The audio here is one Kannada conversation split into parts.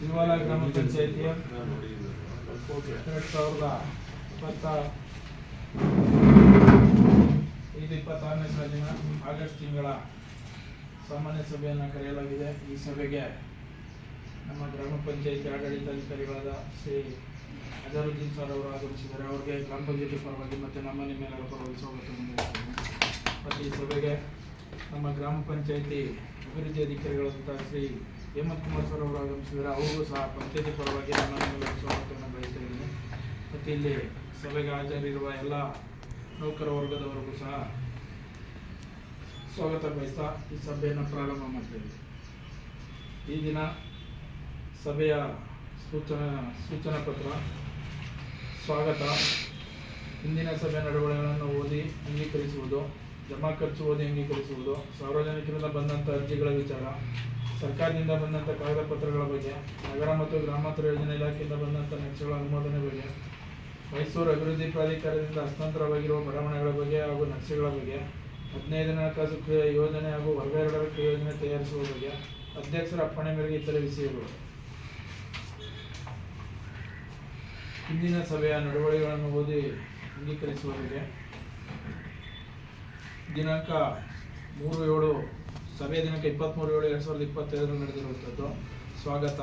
ತಿರುವಾಲ ಗ್ರಾಮ ಪಂಚಾಯಿತಿಯ ಎರಡು ಸಾವಿರದ ಇಪ್ಪತ್ತ ಇಪ್ಪತ್ತಾರನೇ ಸಾಲಿನ ಆಗಸ್ಟ್ ತಿಂಗಳ ಸಾಮಾನ್ಯ ಸಭೆಯನ್ನು ಕರೆಯಲಾಗಿದೆ. ಈ ಸಭೆಗೆ ನಮ್ಮ ಗ್ರಾಮ ಪಂಚಾಯಿತಿ ಆಡಳಿತಾಧಿಕಾರಿಗಳಾದ ಶ್ರೀ ಅಜರುದ್ದೀನ್ ಸರ್ ಅವರು ಆಗಮಿಸಿದ್ದಾರೆ. ಅವರಿಗೆ ಗ್ರಾಮ ಪಂಚಾಯತಿ ಪರವಾಗಿ ಮತ್ತು ನಮ್ಮ ನಿಮ್ಮೆಲ್ಲರ ಪರವಾಗಿ ಸ್ವಾಗತ ಮತ್ತು ಈ ಸಭೆಗೆ ನಮ್ಮ ಗ್ರಾಮ ಪಂಚಾಯಿತಿ ಅಭಿವೃದ್ಧಿ ಅಧಿಕಾರಿಗಳಾದಂಥ ಶ್ರೀ ಹೇಮಂತ್ ಕುಮಾರ್ ಸರ್ ಅವರು ಆಗಮಿಸಿದರೆ ಅವರಿಗೂ ಸಹ ಪಂಚಾಯತಿ ಪರವಾಗಿ ನಾನು ಸ್ವಾಗತವನ್ನು ಬಯಸ್ತಾ ಮತ್ತು ಇಲ್ಲಿ ಸಭೆಗೆ ಹಾಜರಿರುವ ಎಲ್ಲ ನೌಕರ ವರ್ಗದವರಿಗೂ ಸಹ ಸ್ವಾಗತ ಬಯಸ್ತಾ ಈ ಸಭೆಯನ್ನು ಪ್ರಾರಂಭ ಮಾಡ್ತೇವೆ ಈ ದಿನ ಸಭೆಯ ಸೂಚನಾ ಸೂಚನಾ ಪತ್ರ, ಸ್ವಾಗತ ಇಂದಿನ ಸಭೆ ನಡವಳಿಕೆಗಳನ್ನು ಓದಿ ಅಂಗೀಕರಿಸುವುದು, ಜಮಾ ಖರ್ಚು ಓದಿ ಅಂಗೀಕರಿಸುವುದು, ಸಾರ್ವಜನಿಕರಿಂದ ಬಂದಂಥ ಅರ್ಜಿಗಳ ವಿಚಾರ ಸರ್ಕಾರದಿಂದ ಬಂದಂಥ ಕಾಗದ ಪತ್ರಗಳ ಬಗ್ಗೆ, ನಗರ ಮತ್ತು ಗ್ರಾಮಾಂತರ ಯೋಜನೆ ಇಲಾಖೆಯಿಂದ ಬಂದಂಥ ನಕ್ಷೆಗಳ ಅನುಮೋದನೆ ಬಗ್ಗೆ, ಮೈಸೂರು ಅಭಿವೃದ್ಧಿ ಪ್ರಾಧಿಕಾರದಿಂದ ಹಸ್ತಾಂತರವಾಗಿರುವ ಬಡಾವಣೆಗಳ ಬಗ್ಗೆ ಹಾಗೂ ನಕ್ಷೆಗಳ ಬಗ್ಗೆ ಹದಿನೈದನೇ ಹಣಕಾಸು ಯೋಜನೆ ಹಾಗೂ ವರ್ಗ ಯೋಜನೆ ತಯಾರಿಸುವ ಬಗ್ಗೆ ಅಧ್ಯಕ್ಷರ ಅಪ್ಪಣೆ ಮೇರೆಗೆ ಇತರೆ ವಿಷಯಗಳು. ಹಿಂದಿನ ಸಭೆಯ ನಡವಳಿಕೆಗಳನ್ನು ಓದಿ ಅಂಗೀಕರಿಸುವ ಬಗ್ಗೆ ದಿನಾಂಕ ಮೂರು ಏಳು ಸಭೆಯ ದಿನಾಂಕ ಇಪ್ಪತ್ತ್ಮೂರು ಏಳು ಎರಡು ಸಾವಿರದ ಇಪ್ಪತ್ತೈದರಲ್ಲಿ ನಡೆದಿರುವಂಥದ್ದು. ಸ್ವಾಗತ.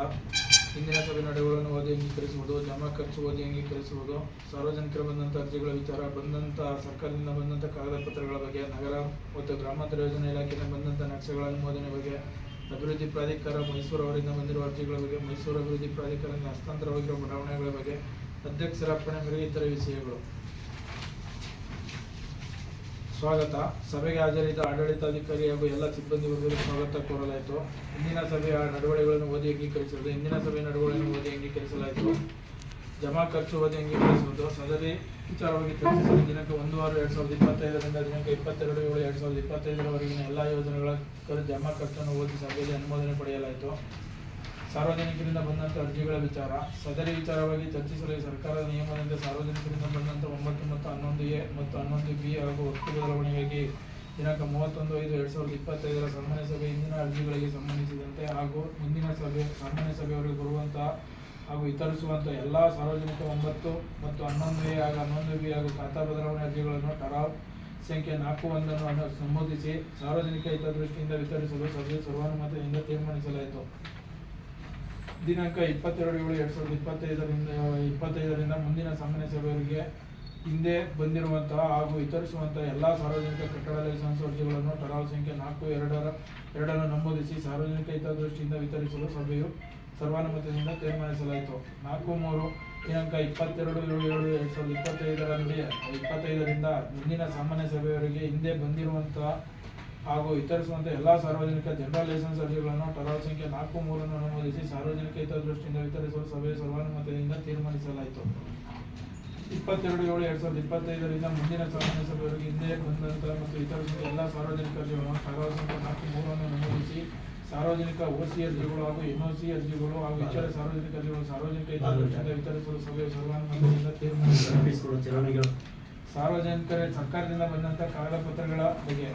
ಇಂದಿನ ಸಭೆ ನಡೆಗಳನ್ನು ಓದಿ ಅಂಗೀಕರಿಸುವುದು, ಜಮಾ ಖರ್ಚು ಓದಿ ಅಂಗೀಕರಿಸುವುದು, ಸಾರ್ವಜನಿಕರು ಬಂದಂಥ ಅರ್ಜಿಗಳ ವಿಚಾರ, ಬಂದಂಥ ಸರ್ಕಾರದಿಂದ ಬಂದಂಥ ಕಾಗದ ಪತ್ರಗಳ ಬಗ್ಗೆ, ನಗರ ಮತ್ತು ಗ್ರಾಮಾಂತರ ಯೋಜನೆ ಇಲಾಖೆಯಿಂದ ಬಂದಂಥ ನಕ್ಷೆಗಳ ಅನುಮೋದನೆ ಬಗ್ಗೆ, ಅಭಿವೃದ್ಧಿ ಪ್ರಾಧಿಕಾರ ಮೈಸೂರು ಅವರಿಂದ ಬಂದಿರುವ ಅರ್ಜಿಗಳ ಬಗ್ಗೆ, ಮೈಸೂರು ಅಭಿವೃದ್ಧಿ ಪ್ರಾಧಿಕಾರದಿಂದ ಹಸ್ತಾಂತರವಾಗಿರುವ ಬಡಾವಣೆಗಳ ಬಗ್ಗೆ, ಅಧ್ಯಕ್ಷರ ಅಪ್ಪಣೆ ಮೇರೆಗೆ ಇತರ ವಿಷಯಗಳು ಸ್ವಾಗತ. ಸಭೆಗೆ ಹಾಜರಿದ್ದ ಆಡಳಿತಾಧಿಕಾರಿ ಹಾಗೂ ಎಲ್ಲ ಸಿಬ್ಬಂದಿ ವರ್ಗರಿಗೆ ಸ್ವಾಗತ ಕೋರಲಾಯಿತು. ಇಂದಿನ ಸಭೆಯ ನಡವಳಿಗಳನ್ನು ಓದಿ ಅಂಗೀಕರಿಸುವುದು ಇಂದಿನ ಸಭೆಯ ನಡವಳಿಕೆಯನ್ನು ಓದಿ ಅಂಗೀಕರಿಸಲಾಯಿತು. ಜಮಾ ಖರ್ಚು ಓದಿ ಅಂಗೀಕರಿಸುವುದು ಸದರಿ ವಿಚಾರವಾಗಿ ಚರ್ಚಿಸಲು ದಿನಾಂಕ ಒಂದು ಆರು ಎರಡು ಸಾವಿರದ ಇಪ್ಪತ್ತೈದರಿಂದ ದಿನಾಂಕ ಇಪ್ಪತ್ತೆರಡು ಏಳು ಎರಡು ಸಾವಿರದ ಇಪ್ಪತ್ತೈದರವರೆಗಿನ ಎಲ್ಲ ಯೋಜನೆಗಳ ಜಮಾ ಖರ್ಚನ್ನು ಓದಿ ಸಭೆಯಲ್ಲಿ ಅನುಮೋದನೆ ಪಡೆಯಲಾಯಿತು. ಸಾರ್ವಜನಿಕರಿಂದ ಬಂದಂಥ ಅರ್ಜಿಗಳ ವಿಚಾರ, ಸದರಿ ವಿಚಾರವಾಗಿ ಚರ್ಚಿಸಲು ಸರ್ಕಾರದ ನಿಯಮದಂತೆ ಸಾರ್ವಜನಿಕರಿಂದ ಬಂದಂಥ ಒಂಬತ್ತು ಮತ್ತು ಹನ್ನೊಂದು ಎ ಮತ್ತು ಹನ್ನೊಂದು ಬಿ ಹಾಗೂ ವಸ್ತು ಬದಲಾವಣೆಗಾಗಿ ದಿನಾಂಕ ಮೂವತ್ತೊಂದು ಐದು ಎರಡು ಸಾವಿರದ ಇಪ್ಪತ್ತೈದರ ಸಾಮಾನ್ಯ ಸಭೆ ಇಂದಿನ ಅರ್ಜಿಗಳಿಗೆ ಸಂಬಂಧಿಸಿದಂತೆ ಹಾಗೂ ಮುಂದಿನ ಸಭೆ ಸಾಮಾನ್ಯ ಸಭೆಯವರಿಗೆ ಬರುವಂತಹ ಹಾಗೂ ವಿತರಿಸುವಂಥ ಎಲ್ಲ ಸಾರ್ವಜನಿಕ ಒಂಬತ್ತು ಮತ್ತು ಹನ್ನೊಂದು ಎ ಹಾಗೂ ಹನ್ನೊಂದು ಬಿ ಹಾಗೂ ಖಾತಾ ಬದಲಾವಣೆ ಅರ್ಜಿಗಳನ್ನು ಟರಾವ್ ಸಂಖ್ಯೆ ನಾಲ್ಕು ಒಂದನ್ನು ನಮೂದಿಸಿ ಸಾರ್ವಜನಿಕ ಹಿತದೃಷ್ಟಿಯಿಂದ ವಿತರಿಸಲು ಸಭೆ ಸರ್ವಾನುಮತದಿಂದ ತೀರ್ಮಾನಿಸಲಾಯಿತು. ದಿನಾಂಕ ಇಪ್ಪತ್ತೆರಡು ಏಳು ಎರಡು ಸಾವಿರದ ಇಪ್ಪತ್ತೈದರಿಂದ ಇಪ್ಪತ್ತೈದರಿಂದ ಮುಂದಿನ ಸಾಮಾನ್ಯ ಸಭೆಯವರಿಗೆ ಹಿಂದೆ ಬಂದಿರುವಂತಹ ಹಾಗೂ ವಿತರಿಸುವಂತಹ ಎಲ್ಲ ಸಾರ್ವಜನಿಕ ಕಟ್ಟಡ ಲೈಸೆನ್ಸ್ ಅರ್ಜಿಗಳನ್ನು ಟರಾವ್ ಸಂಖ್ಯೆ ನಾಲ್ಕು, ಎರಡರ, ಎರಡನ್ನು ನಮೂದಿಸಿ ಸಾರ್ವಜನಿಕ ಹಿತದೃಷ್ಟಿಯಿಂದ ವಿತರಿಸಲು ಸಭೆಯು ಸರ್ವಾನುಮತದಿಂದ ತೀರ್ಮಾನಿಸಲಾಯಿತು. ನಾಲ್ಕು, ಮೂರು, ದಿನಾಂಕ ಇಪ್ಪತ್ತೆರಡು ಏಳು ಏಳು ಎರಡು ಸಾವಿರದ ಇಪ್ಪತ್ತೈದರಲ್ಲಿ ಇಪ್ಪತ್ತೈದರಿಂದ ಮುಂದಿನ ಸಾಮಾನ್ಯ ಸಭೆಯವರಿಗೆ ಹಿಂದೆ ಬಂದಿರುವಂತಹ ಹಾಗೂ ವಿತರಿಸುವಂತೆ ಎಲ್ಲ ಸಾರ್ವಜನಿಕ ಜನರಲ್ ಲೈಸೆನ್ಸ್ ಅರ್ಜಿಗಳನ್ನು ಟರಾಲ್ ಸಂಖ್ಯೆ ನಾಲ್ಕು ಮೂರನ್ನು ಅನುಮೋದಿಸಿ ಸಾರ್ವಜನಿಕ ಹಿತದೃಷ್ಟಿಯಿಂದ ವಿತರಿಸಲು ಸಭೆಯ ಸರ್ವಾನುಮತದಿಂದ ತೀರ್ಮಾನಿಸಲಾಯಿತು. ಇಪ್ಪತ್ತೆರಡು ಏಳು ಎರಡ್ ಸಾವಿರದ ಇಪ್ಪತ್ತೈದರಿಂದ ಮುಂದಿನ ಸಾಮಾನ್ಯ ಸಭೆಯವರೆಗೆ ಹಿಂದೆ ಬಂದಂತಹ ಮತ್ತು ವಿತರಿಸಿದ ಎಲ್ಲ ಸಾರ್ವಜನಿಕ ಅರ್ಜಿಗಳನ್ನು ಟರಾಲ್ ಸಂಖ್ಯೆ ನಾಲ್ಕು ಮೂರನ್ನು ನಮೂದಿಸಿ ಸಾರ್ವಜನಿಕ ಓಸಿ ಅರ್ಜಿಗಳು ಹಾಗೂ ಎನ್ಒಸಿ ಅರ್ಜಿಗಳು ಹಾಗೂ ಇತರ ಸಾರ್ವಜನಿಕ ಅರ್ಜಿಗಳು ಸಾರ್ವಜನಿಕ ಹಿತದೃಷ್ಟಿಯಿಂದ ವಿತರಿಸಲು ಸಭೆಯ ಸರ್ವಾನುಮತದಿಂದ ತೀರ್ಮಾನಿಸಲಾಯಿತು. ಸಾರ್ವಜನಿಕರೇ ಸರ್ಕಾರದಿಂದ ಬಂದಂತಹ ಕಾಗದ ಪತ್ರಗಳ ಬಗ್ಗೆ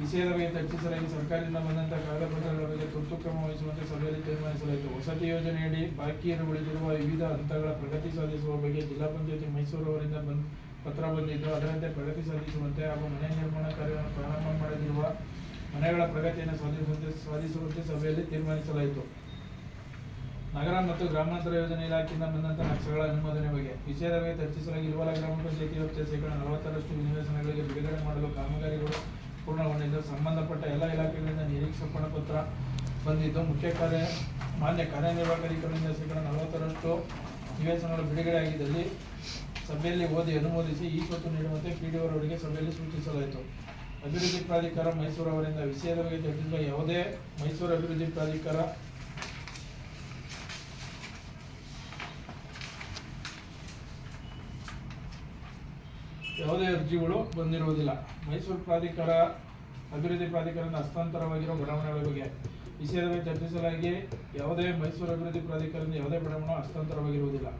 ಬಗ್ಗೆ ಚರ್ಚಿಸಲಾಗಿ ಸರ್ಕಾರದಿಂದ ಬಂದಂಥ ಕಾಗದಪತ್ರಗಳ ಬಗ್ಗೆ ತುರ್ತು ಕ್ರಮ ವಹಿಸುವಂತೆ ಸಭೆಯಲ್ಲಿ ತೀರ್ಮಾನಿಸಲಾಯಿತು. ವಸತಿ ಯೋಜನೆಯಡಿ ಬಾಕಿ ಉಳಿದಿರುವ ವಿವಿಧ ಹಂತಗಳ ಪ್ರಗತಿ ಸಾಧಿಸುವ ಬಗ್ಗೆ ಜಿಲ್ಲಾ ಪಂಚಾಯತಿ ಮೈಸೂರು ಅವರಿಂದ ಬಂದ್ ಪತ್ರ ಬಂದಿದ್ದು, ಅದರಂತೆ ಪ್ರಗತಿ ಸಾಧಿಸುವಂತೆ ಹಾಗೂ ಮನೆ ನಿರ್ಮಾಣ ಕಾರ್ಯವನ್ನು ಪ್ರಾರಂಭ ಮಾಡದಿರುವ ಮನೆಗಳ ಪ್ರಗತಿಯನ್ನು ಸಾಧಿಸುವಂತೆ ಸಾಧಿಸುವಂತೆ ಸಭೆಯಲ್ಲಿ ತೀರ್ಮಾನಿಸಲಾಯಿತು. ನಗರ ಮತ್ತು ಗ್ರಾಮಾಂತರ ಯೋಜನೆ ಇಲಾಖೆಯಿಂದ ಬಂದಂಥ ನಕ್ಷೆಗಳ ಅನುಮೋದನೆ ಬಗ್ಗೆ ವಿಷಯದ ಬಗ್ಗೆ ಚರ್ಚಿಸಲಾಗಿ ಇರುವ ಗ್ರಾಮ ಪಂಚಾಯತಿ ವ್ಯಾಪ್ತಿಯ ಶೇಕಡಾ ನಲವತ್ತರಷ್ಟು ಬಿಡುಗಡೆ ಮಾಡಲು ಕಾಮಗಾರಿಗಳು ಪೂರ್ಣಗೊಂಡಿದ್ದು. ಸಂಬಂಧಪಟ್ಟ ಎಲ್ಲ ಇಲಾಖೆಗಳಿಂದ ನಿರೀಕ್ಷೆ ಪತ್ರ ಬಂದಿದ್ದು. ಮುಖ್ಯ ಕಾರ್ಯ, ಮಾನ್ಯ ಕಾರ್ಯನಿರ್ವಾಹಕರಿಂದ ಶೇಕಡ ನಲವತ್ತರಷ್ಟು ನಿವೇಶನಗಳು ಬಿಡುಗಡೆಯಾಗಿದ್ದಲ್ಲಿ ಸಭೆಯಲ್ಲಿ ಓದಿ ಅನುಮೋದಿಸಿ ಈ ಸ್ವತ್ತು ನೀಡುವಂತೆ ಪಿ ಡಿ ಅವರಿಗೆ ಸಭೆಯಲ್ಲಿ ಸೂಚಿಸಲಾಯಿತು. ಅಭಿವೃದ್ಧಿ ಪ್ರಾಧಿಕಾರ ಮೈಸೂರು ಅವರಿಂದ ವಿಷಯದ ಬಗ್ಗೆ ಚರ್ಚಿಸಿದ ಯಾವುದೇ ಮೈಸೂರು ಅಭಿವೃದ್ಧಿ ಪ್ರಾಧಿಕಾರ ಯಾವುದೇ ಅರ್ಜಿಗಳು ಬಂದಿರುವುದಿಲ್ಲ. ಮೈಸೂರು ಪ್ರಾಧಿಕಾರ, ಅಭಿವೃದ್ಧಿ ಪ್ರಾಧಿಕಾರದ ಹಸ್ತಾಂತರವಾಗಿರುವ ಬಡಾವಣೆಗಳ ಬಗ್ಗೆ ವಿಷಯದ ಬಗ್ಗೆ ಚರ್ಚಿಸಲಾಗಿ ಯಾವುದೇ ಮೈಸೂರು ಅಭಿವೃದ್ಧಿ ಪ್ರಾಧಿಕಾರದಿಂದ ಯಾವುದೇ ಬಡಾವಣೆ ಹಸ್ತಾಂತರವಾಗಿರುವುದಿಲ್ಲ.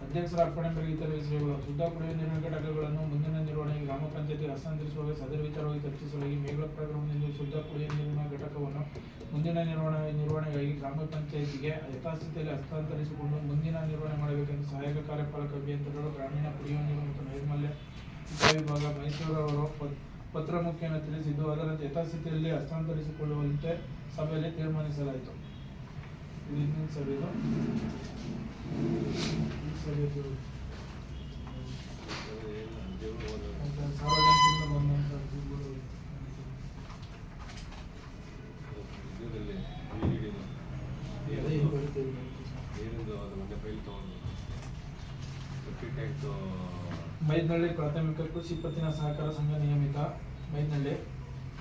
ಅಧ್ಯಕ್ಷರ ಅರ್ಪಣೆ ಮೇಲೆ ಇತರ ವಿಷಯಗಳು ಶುದ್ಧ ಕುಡಿಯುವ ನೀರಿನ ಘಟಕಗಳನ್ನು ಮುಂದಿನ ನಿರ್ವಹಣೆಗೆ ಗ್ರಾಮ ಪಂಚಾಯತಿ ಹಸ್ತಾಂತರಿಸುವಾಗ ಸದರಿ ವಿಚಾರವಾಗಿ ಚರ್ಚಿಸಲಾಗಿ ಮೇಘಲ ಪ್ರಕರಣದಲ್ಲಿ ಶುದ್ಧ ಕುಡಿಯುವ ನೀರಿನ ಘಟಕವನ್ನು ಮುಂದಿನ ನಿರ್ವಹಣೆ, ನಿರ್ವಹಣೆಗಾಗಿ ಗ್ರಾಮ ಪಂಚಾಯತಿಗೆ ಯಥಾಸ್ಥಿತಿಯಲ್ಲಿ ಹಸ್ತಾಂತರಿಸಿಕೊಂಡು ಮುಂದಿನ ನಿರ್ವಹಣೆ ಮಾಡಬೇಕೆಂದು ಸಹಾಯಕ ಕಾರ್ಯಪಾಲಕ ಅಭಿಯಂತರರು ಗ್ರಾಮೀಣ ಕುಡಿಯುವ ನೀರು ಮತ್ತು ನೈರ್ಮಲ್ಯ ಉಪವಿಭಾಗ ಮೈಸೂರು ಅವರು ಪತ್- ಪತ್ರ ಮುಖ್ಯನ ತಿಳಿಸಿದ್ದು ಅದರ ಯಥಾಸ್ಥಿತಿಯಲ್ಲಿ ಹಸ್ತಾಂತರಿಸಿಕೊಳ್ಳುವಂತೆ ಸಭೆಯಲ್ಲಿ ತೀರ್ಮಾನಿಸಲಾಯಿತು. ಇದು ಹಿಂದಿನ ಸಭೆದು ಈ ಸಭೆದು ಮತ್ತೆ ಸಾರ್ವಜನಿಕರಿಂದ ಮೈದ್ನಳ್ಳಿ ಪ್ರಾಥಮಿಕ ಕೃಷಿ ಪತ್ತಿನ ಸಹಕಾರ ಸಂಘ ನಿಯಮಿತ ಮೈದ್ನಳ್ಳಿ.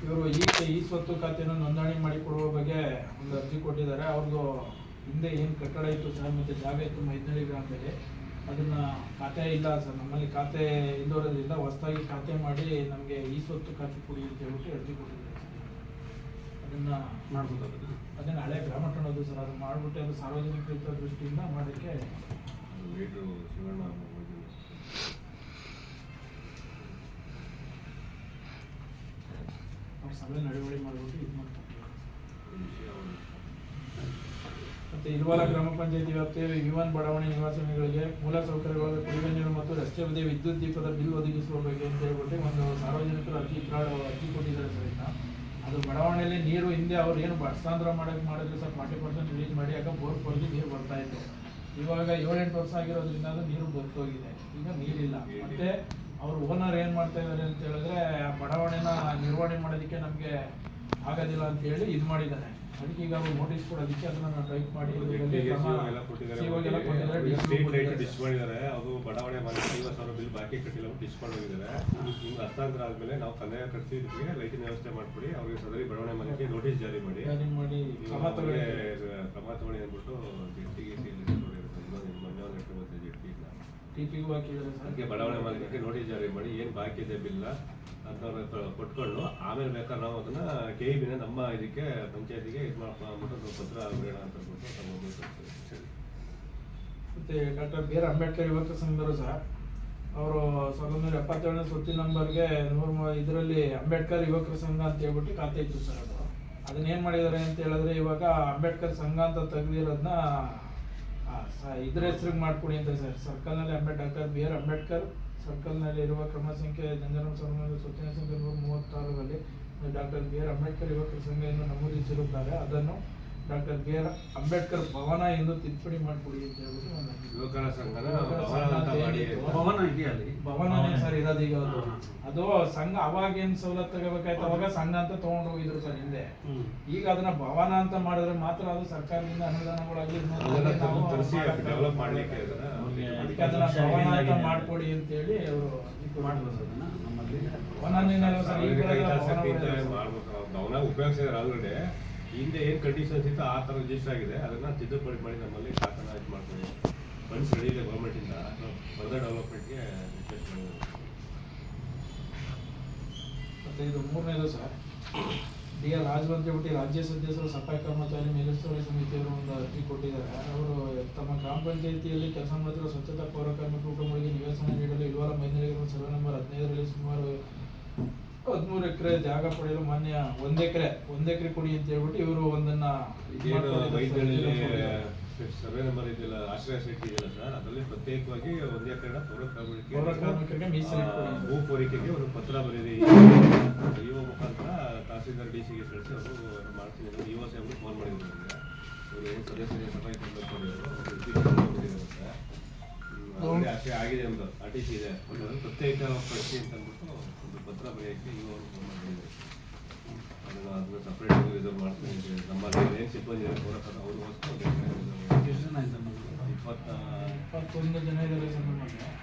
ಇವರು ಈ ಈ ಸ್ವತ್ತು ಖಾತೆಯನ್ನು ನೋಂದಣಿ ಮಾಡಿಕೊಡುವ ಬಗ್ಗೆ ಒಂದು ಅರ್ಜಿ ಕೊಟ್ಟಿದ್ದಾರೆ. ಅವ್ರದ್ದು ಹಿಂದೆ ಏನು ಕಟ್ಟಡ ಇತ್ತು ಸರ್ ಮತ್ತು ಜಾಗ ಇತ್ತು ಮೈದ್ನಳ್ಳಿ ಗ್ರಾಮದಲ್ಲಿ ಅದನ್ನ ಖಾತೆ ಇಲ್ಲ ಸರ್. ನಮ್ಮಲ್ಲಿ ಖಾತೆ ಇಲ್ಲದೋದ್ರಿಂದ ಹೊಸದಾಗಿ ಖಾತೆ ಮಾಡಿ ನಮಗೆ ಈ ಸ್ವತ್ತು ಖಾತೆ ಕೊಡಿ ಅಂತ ಹೇಳ್ಬಿಟ್ಟು ಅರ್ಜಿ ಕೊಟ್ಟಿದ್ದಾರೆ ಅದನ್ನು ಮಾಡ್ಬೋದು ಅದನ್ನ ಹಳೆ ಗ್ರಾಮ ಸರ್. ಅದು ಮಾಡ್ಬಿಟ್ಟು ಅದು ಸಾರ್ವಜನಿಕ ದೃಷ್ಟಿಯಿಂದ ಮಾಡೋಕ್ಕೆ ಅವ್ರ ಸಭೆ ನಡವಳಿ ಮಾಡಿಬಿಟ್ಟು ಇದು ಮಾಡ್ತಾರೆ ಮತ್ತೆ ಇರುವಾಲ ಗ್ರಾಮ ಪಂಚಾಯತಿ ವ್ಯಾಪ್ತಿಯ ವಿಮಾನ್ ಬಡಾವಣೆ ನಿವಾಸಿಗಳಿಗೆ ಮೂಲ ಕುಡಿಯುವ ನೀರು ಮತ್ತು ರಸ್ತೆ ಬದಿ ವಿದ್ಯುತ್ ದೀಪದ ಬಿಲ್ ಒದಗಿಸುವ ಬಗ್ಗೆ ಅಂತ ಹೇಳ್ಬಿಟ್ಟು ಒಂದು ಸಾರ್ವಜನಿಕರು ಅರ್ಜಿ ಅರ್ಜಿ ಕೊಟ್ಟಿದ್ದಾರೆ ಸರ್ ಇನ್ನ ಅದು ಬಡಾವಣೆಯಲ್ಲಿ ನೀರು ಹಿಂದೆ ಅವ್ರು ಏನು ಬಸ್ಸಾಂತರ ಮಾಡೋಕ್ಕೆ ಮಾಡಿದ್ರೆ ಸರ್ ಫಾರ್ಟಿ ಪರ್ಸೆಂಟ್ ರಿಲೀಸ್ ಮಾಡಿ ಆಗ ಬೋರ್ ಕೊಡಲಿ ನೀರು ಬರ್ತಾ ಇತ್ತು. ಇವಾಗ ಏಳೆಂಟು ವರ್ಷ ಆಗಿರೋದ್ರಿಂದ ಅದು ನೀರು ಬರ್ತೋಗಿದೆ ಈಗ ನೀರಿಲ್ಲ. ಮತ್ತೆ ಅವ್ರ ಓನರ್ ಏನು ಮಾಡ್ತಾ ಇದ್ದಾರೆ ಅಂತ ಹೇಳಿದ್ರೆ ಆ ಬಡಾವಣೆನ ನಿರ್ವಹಣೆ ಮಾಡೋದಕ್ಕೆ ನಮಗೆ ಆಗೋದಿಲ್ಲ ಅಂತ ಹೇಳಿ ಇದು ಮಾಡಿದ್ದಾರೆ. ಅದಕ್ಕೆ ಈಗ ಅವರು ನೋಟಿಸ್ ಕೊಡೋದಕ್ಕೆ ಅದನ್ನ ನಾನು ಟೈಪ್ ಮಾಡಿ ಗೆಲ್ಲ ಕೊಟ್ಟಿದ್ದಾರೆ. ಡಿಶ್ ಮಾಡಿದ್ದಾರೆ. ಅದು ಬಡಾವಣೆ ಮಾಡಿ ಐವತ್ತು ಸಾವಿರ ಬಿಲ್ ಬಾಕಿ ಕಟ್ಟಿಲ್ಲ ಡಿಶ್ ಮಾಡಿದ್ದಾರೆ ನಿಮ್ಗೆ ಹಸ್ತಾಂತರ ಆದಮೇಲೆ ನಾವು ತಲೆ ಕಟ್ಟಿ ಲೈಟಿನ ವ್ಯವಸ್ಥೆ ಮಾಡಿಬಿಡಿ ಅವರಿಗೆ ಸದರಿ ಬಡಾವಣೆ ಮನೆಗೆ ನೋಟಿಸ್ ಜಾರಿ ಮಾಡಿ. ಮಾಡಿ ಕ್ರಮ ತಗೊಳ್ಳಿ. ಕ್ರಮ ತಗೊಳ್ಳಿ ಅಂದ್ಬಿಟ್ಟು ಹಾಕಿದ್ದಾರೆ ಸರ್. ಅದಕ್ಕೆ ಬಡಾವಣೆ ನೋಟಿಸ್ ಜಾರಿ ಮಾಡಿ ಏನು ಬಾಕಿ ಇದೆ ಬಿಲ್ಲ ಅದನ್ನ ಕೊಟ್ಕೊಂಡು ಆಮೇಲೆ ಬೇಕಾದ್ರೆ ನಾವು ಅದನ್ನ ಕೆ ಇ ಬಿನ ನಮ್ಮ ಇದಕ್ಕೆ ಪಂಚಾಯತಿಗೆ ಇದು ಮಾಡ್ಕೊಂಡು ಪತ್ರ ಬೇಡ ಅಂತ ಸರಿ. ಮತ್ತೆ ಡಾಕ್ಟರ್ ಬಿ ಆರ್ ಅಂಬೇಡ್ಕರ್ ಯುವಕ ಸಂಘದವರು ಸಹ ಅವರು ಸಾವಿರದ ಒಂಬೈನೂರ ಎಪ್ಪತ್ತೇಳನೇ ಸುತ್ತಿ ನಂಬರ್ಗೆ ನೂರ ಇದರಲ್ಲಿ ಅಂಬೇಡ್ಕರ್ ಯುವಕರ ಸಂಘ ಅಂತ ಹೇಳ್ಬಿಟ್ಟು ಖಾತೆ ಇತ್ತು ಸರ್ ಅದು. ಅದನ್ನೇನು ಏನ್ ಮಾಡಿದ್ದಾರೆ ಅಂತ ಹೇಳಿದ್ರೆ ಇವಾಗ ಅಂಬೇಡ್ಕರ್ ಸಂಘ ಅಂತ ತೆಗೆದಿರೋದನ್ನ ಇದ್ರ ಹೆಸರು ಮಾಡ್ಕೊಡಿ ಅಂತ ಸರ್. ಸರ್ಕಲ್ನಲ್ಲಿ ಅಂಬೇಡ್ ಡಾಕ್ಟರ್ ಬಿ ಆರ್ ಅಂಬೇಡ್ಕರ್ ಸರ್ಕಲ್ನಲ್ಲಿ ಇರುವ ಕ್ರಮ ಸಂಖ್ಯೆ ಜನರಲ್ ಸ್ವಾಮಿ ಸುತ್ತಿನ ಸಂಖ್ಯೆ ನೂರ ಮೂವತ್ತಾರರಲ್ಲಿ ಡಾಕ್ಟರ್ ಬಿ ಆರ್ ಅಂಬೇಡ್ಕರ್ ಯುವಕರ ಸಂಘ ಎಂದು ನಮೂದಿಸಿರುತ್ತಾರೆ. ಅದನ್ನು doctor B R Ambedkar Bhavan ಎಂದು ತಿದ್ದುಪಡಿ ಮಾಡಿಕೊಡಿ ಅಂತ ಹೇಳ್ಬಿಟ್ಟು ಭವನ ಭವನನೇ ಸರ್ ಇರೋದು ಈಗ ಅದು. ಅದು ಸಂಘ ಅವಾಗ ಏನ್ ಸವಲತ್ತು ತಗೋಬೇಕಾಯ್ತು? ಅವಾಗ ಸಂಘ ಅಂತ ತಗೊಂಡು ಹೋಗಿದ್ರು ಸರ್ ಹಿಂದೆ. ಈಗ ಅದನ್ನ ಭವನ ಅಂತ ಮಾಡಿದ್ರೆ ಮಾತ್ರ ಅದು ಸರ್ಕಾರದಿಂದ ಅನುದಾನಗಳಾಗಿ ಅದಕ್ಕೆ ಅದನ್ನ ಭವನ ಅಂತ ಮಾಡ್ಕೊಡಿ ಅಂತ ಹೇಳಿ ಅವರು ಮಾಡಿದ್ರು ಅದನ್ನ ನಮ್ಮಲ್ಲಿ. ಭವನನೇನಲ್ಲ ಸರ್ ಭವನ ಉಪಯೋಗಿಸಿದ್ರೆ ಆಲ್ರೆಡಿ. ಹಿಂದೆ ಏನ್ ಕಂಡೀಷನ್ಸ್ ಇತ್ತು ಆ ಥರ ರಿಜಿಸ್ಟರ್ ಆಗಿದೆ. ಅದನ್ನ ತಿದ್ದುಪಡಿ ಮಾಡಿ ನಮ್ಮಲ್ಲಿ ಶಾಸನ ಇದು ಮಾಡ್ತಾರೆ ಫಂಡ್ಸ್ ರೆಡಿ ಇದೆ ಗೌರ್ಮೆಂಟಿಂದ ಫರ್ದರ್ ಡೆವಲಪ್ಮೆಂಟ್ಗೆ ರಿಕ್ವೆಸ್ಟ್ ಮಾಡಿದ್ದಾರೆ. ಮತ್ತೆ ಇದು ಮೂರನೇದು ಸರ್ ಡಿ ಆರ್ ರಾಜು ಅಂತ ಹೇಳ್ಬಿಟ್ಟು ರಾಜ್ಯ ಸದಸ್ಯರು ಸಫಾಯಿ ಕರ್ಮಚಾರಿ, ಮೇಲುಸ್ತುವಾರಿ ಸಮಿತಿಯವರು ಒಂದು ಅರ್ಜಿ ಕೊಟ್ಟಿದ್ದಾರೆ. ಅವರು ತಮ್ಮ ಗ್ರಾಮ ಪಂಚಾಯಿತಿಯಲ್ಲಿ ಕೆಲಸ ಮಾಡುತ್ತಿರುವ ಸ್ವಚ್ಛತಾ ಪೌರ ಕಾರ್ಮಿಕ ಕುಟುಂಬಗಳಿಗೆ ನಿವೇಶನ ನೀಡಲು ಇಳುವರ ಮೈನರಿಗಿರುವ ಸರ್ವೆ ನಂಬರ್ ಹದಿನೈದರಲ್ಲಿ ಸುಮಾರು ಹದಿಮೂರು ಎಕರೆ ಜಾಗ ಪಡೆಯಲು ಮಾನ್ಯ ಒಂದ್ ಎಕರೆ ಒಂದ್ ಎಕರೆ ಕೊಡಿ ಅಂತ ಹೇಳ್ಬಿಟ್ಟು ಇವರು ಒಂದನ್ನ ಇದ್ ಇದೇನು ವೈದ್ಯರಲ್ಲಿ. ಸರ್ವೆ ನಂಬರ್ ಇದೆಯಲ್ಲ ಆಶ್ರಯ ಶೆಟ್ಟಿ ಇದೆಯಲ್ಲ ಸರ್ ಅದರಲ್ಲಿ ಪ್ರತ್ಯೇಕವಾಗಿ ಒಂದೇ ಕಡೆ ಪೌರ ಕಾರ್ಮಿಕರಿಗೆ. ಭೂ ಕೋರಿಕೆಗೆ ಒಂದು ಪತ್ರ ಬರೀರಿ ಇಒ ಮುಖಾಂತರ ತಹಸೀಲ್ದಾರ್ ಡಿ ಸಿಗೆ ಕಳಿಸಿ ಅವರು ಮಾಡ್ತಿದ್ದಾರೆ ಇಒ ಸಾಹೇಬ್ರು ಫೋನ್ ಮಾಡಿದ್ರು ನನಗೆ ಇವರು ಏನು ಸದಸ್ಯರಿಗೆ ಸಭೆ ಕೊಡಬೇಕು ಆಶ್ರಯ ಆಗಿದೆ ಒಂದು ಆರ್ ಟಿ ಸಿ ಇದೆ ಪ್ರತ್ಯೇಕ ಪಡಿಸಿ ಅಂತ ಅಂದ್ಬಿಟ್ಟು ಅದನ್ನು ಅದನ್ನ ಸಪ್ರೇಟ್ ಮಾಡ್ತೀನಿ ನಮ್ಮಲ್ಲಿ ಏನು ಸಿಬ್ಬಂದಿ ಅವರು ಅವ್ರಿಗೋಸ್ಕರ ಎಷ್ಟು ಜನ ಆಯ್ತು ಇಪ್ಪತ್ತ ಇಪ್ಪತ್ತೊಂದು ಜನ ಇದ್ದಾರೆ